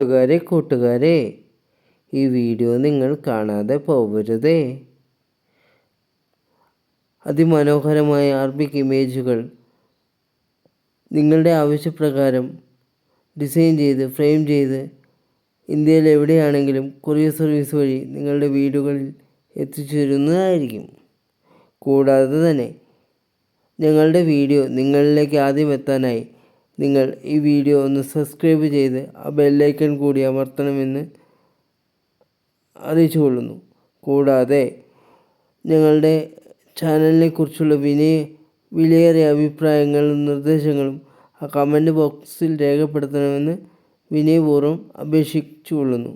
കൂട്ടുകാരെ കൂട്ടുകാരെ ഈ വീഡിയോ നിങ്ങൾ കാണാതെ പോകരുതേ അതിമനോഹരമായ ആർബിക് ഇമേജുകൾ നിങ്ങളുടെ ആവശ്യപ്രകാരം ഡിസൈൻ ചെയ്ത് ഫ്രെയിം ചെയ്ത് ഇന്ത്യയിൽ എവിടെയാണെങ്കിലും കൊറിയർ സർവീസ് വഴി നിങ്ങളുടെ വീടുകളിൽ എത്തിച്ചു തരുന്നതായിരിക്കും കൂടാതെ തന്നെ ഞങ്ങളുടെ വീഡിയോ നിങ്ങളിലേക്ക് ആദ്യം എത്താനായി നിങ്ങൾ ഈ വീഡിയോ ഒന്ന് സബ്സ്ക്രൈബ് ചെയ്ത് ആ ബെല്ലൈക്കൺ കൂടി അമർത്തണമെന്ന് അറിയിച്ചു കൊള്ളുന്നു. കൂടാതെ ഞങ്ങളുടെ ചാനലിനെ കുറിച്ചുള്ള വിനയ വിലയേറിയ അഭിപ്രായങ്ങളും നിർദ്ദേശങ്ങളും ആ കമന്റ് ബോക്സിൽ രേഖപ്പെടുത്തണമെന്ന് വിനയപൂർവം അപേക്ഷിച്ചു കൊള്ളുന്നു